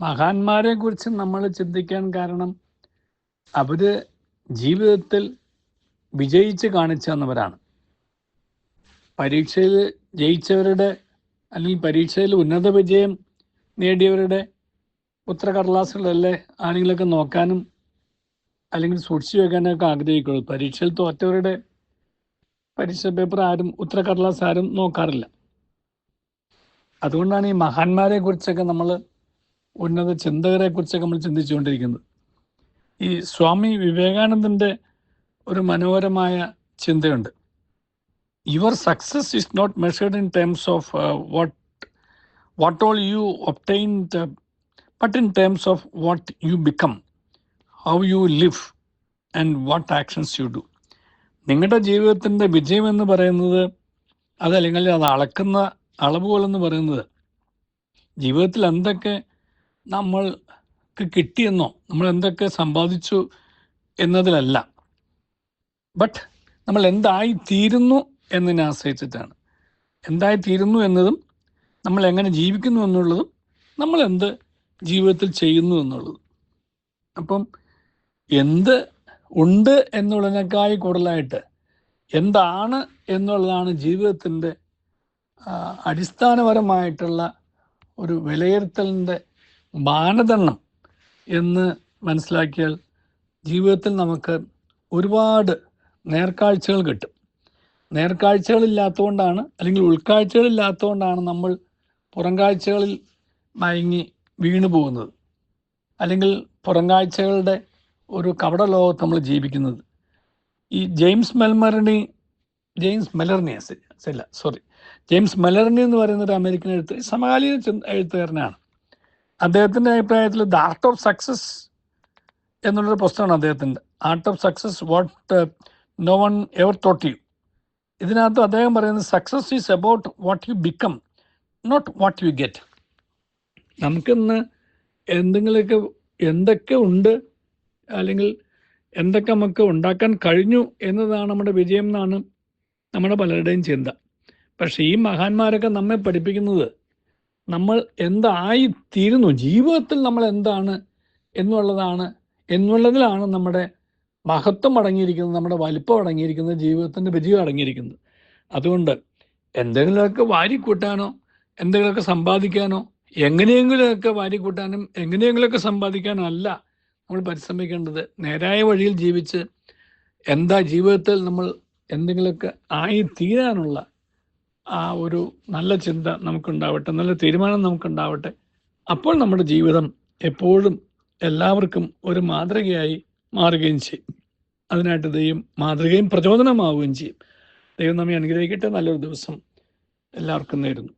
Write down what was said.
മഹാന്മാരെ കുറിച്ച് നമ്മൾ ചിന്തിക്കാൻ കാരണം അവർ ജീവിതത്തിൽ വിജയിച്ച് കാണിച്ചു തന്നവരാണ്. പരീക്ഷയിൽ ജയിച്ചവരുടെ അല്ലെങ്കിൽ പരീക്ഷയിൽ ഉന്നത വിജയം നേടിയവരുടെ ഉത്തരകടലാസുകളല്ലേ ആണെങ്കിലൊക്കെ നോക്കാനും അല്ലെങ്കിൽ സൂക്ഷിച്ചു വെക്കാനൊക്കെ ആഗ്രഹിക്കുള്ളൂ. പരീക്ഷയിൽ തോറ്റവരുടെ പരീക്ഷ പേപ്പർ ആരും ഉത്തരകടലാസ് ആരും നോക്കാറില്ല. അതുകൊണ്ടാണ് ഈ മഹാന്മാരെ കുറിച്ചൊക്കെ നമ്മൾ ഉന്നത ചിന്തകരെ കുറിച്ചൊക്കെ നമ്മൾ ചിന്തിച്ചുകൊണ്ടിരിക്കുന്നത്. ഈ സ്വാമി വിവേകാനന്ദന്റെ ഒരു മനോഹരമായ ചിന്തയുണ്ട്. Your success is not measured in terms of what what all you obtain but in terms of what you become how you live and what actions you do നിങ്ങളുടെ ജീവിതത്തിന്റെ വിജയം എന്ന് പറയുന്നത് അതല്ലെങ്കിൽ അത് അളക്കുന്ന അളവുകൾ എന്ന് പറയുന്നത് ജീവിതത്തിൽ എന്തൊക്കെ നമ്മൾക്ക് കിട്ടിയെന്നോ നമ്മൾ എന്തൊക്കെ സമ്പാദിച്ചു എന്നതിലല്ല. ബട്ട് നമ്മൾ എന്തായി തീരുന്നു എന്നതിനെ ആശ്രയിച്ചിട്ടാണ്. എന്തായി തീരുന്നു എന്നതും നമ്മൾ എങ്ങനെ ജീവിക്കുന്നു എന്നുള്ളതും നമ്മൾ എന്ത് ജീവിതത്തിൽ ചെയ്യുന്നു എന്നുള്ളതും. അപ്പം എന്ത് ഉണ്ട് എന്നുള്ളതിനേക്കാൾ കൂടുതലായിട്ട് എന്താണ് എന്നുള്ളതാണ് ജീവിതത്തിന്റെ അടിസ്ഥാനപരമായിട്ടുള്ള ഒരു വിലയിരുത്തലിന്റെ മാനദണ്ഡം എന്ന് മനസ്സിലാക്കിയാൽ ജീവിതത്തിൽ നമുക്ക് ഒരുപാട് നേർക്കാഴ്ചകൾ കിട്ടും. നേർക്കാഴ്ചകളില്ലാത്തതുകൊണ്ടാണ് അല്ലെങ്കിൽ ഉൾക്കാഴ്ചകളില്ലാത്തതുകൊണ്ടാണ് നമ്മൾ പുറംകാഴ്ചകളിൽ മയങ്ങി വീണു പോകുന്നത്. അല്ലെങ്കിൽ പുറംകാഴ്ചകളുടെ ഒരു കപട ലോകത്ത് നമ്മൾ ജീവിക്കുന്നത്. ഈ ജെയിംസ് മെൽമറിനി ജെയിംസ് മെലർണി സോറി ജെയിംസ് മെലർണി എന്ന് പറയുന്ന ഒരു അമേരിക്കൻ എഴുത്ത് സമകാലീന എഴുത്തുകാരനാണ്. അദ്ദേഹത്തിന്റെ അഭിപ്രായത്തിൽ ദ ആർട്ട് ഓഫ് സക്സസ് എന്നുള്ളൊരു പുസ്തകമാണ് അദ്ദേഹത്തിന്റെ art of success what no one ever thought you ഇതിനകത്ത് അദ്ദേഹം പറയുന്നത് success is about what you become not what you get നമുക്കിന്ന് എന്തെങ്കിലുമൊക്കെ എന്തൊക്കെ ഉണ്ട് അല്ലെങ്കിൽ എന്തൊക്കെ നമുക്ക് ഉണ്ടാക്കാൻ കഴിഞ്ഞു എന്നതാണ് നമ്മുടെ വിജയം എന്നാണ് നമ്മുടെ പലരുടെയും ചിന്ത. പക്ഷേ ഈ മഹാന്മാരൊക്കെ നമ്മെ പഠിപ്പിക്കുന്നത് നമ്മൾ എന്തായി തീരുന്നു ജീവിതത്തിൽ നമ്മൾ എന്താണ് എന്നുള്ളതാണ് എന്നുള്ളതിലാണ് നമ്മുടെ മഹത്വം അടങ്ങിയിരിക്കുന്നത് നമ്മുടെ വലിപ്പം അടങ്ങിയിരിക്കുന്നത് ജീവിതത്തിന്റെ വിജയം അടങ്ങിയിരിക്കുന്നത്. അതുകൊണ്ട് എന്തെങ്കിലുമൊക്കെ വാരിക്കൂട്ടാനോ എന്തെങ്കിലുമൊക്കെ സമ്പാദിക്കാനോ എങ്ങനെയെങ്കിലുമൊക്കെ വാരിക്കൂട്ടാനും എങ്ങനെയെങ്കിലുമൊക്കെ സമ്പാദിക്കാനോ അല്ല നമ്മൾ പരിശ്രമിക്കേണ്ടത്. നേരായ വഴിയിൽ ജീവിച്ച് എന്താ ജീവിതത്തിൽ നമ്മൾ എന്തെങ്കിലുമൊക്കെ ആയി തീരാനുള്ള ആ ഒരു നല്ല ചിന്ത നമുക്കുണ്ടാവട്ടെ നല്ല തീരുമാനം നമുക്കുണ്ടാവട്ടെ. അപ്പോൾ നമ്മുടെ ജീവിതം എപ്പോഴും എല്ലാവർക്കും ഒരു മാതൃകയായി മാറുകയും ചെയ്യും. അതിനായിട്ട് ദൈവം മാതൃകയും പ്രചോദനമാവുകയും ചെയ്യും. ദൈവം നമ്മെ അനുഗ്രഹിക്കട്ടെ. നല്ലൊരു ദിവസം എല്ലാവർക്കും നേരുന്നു.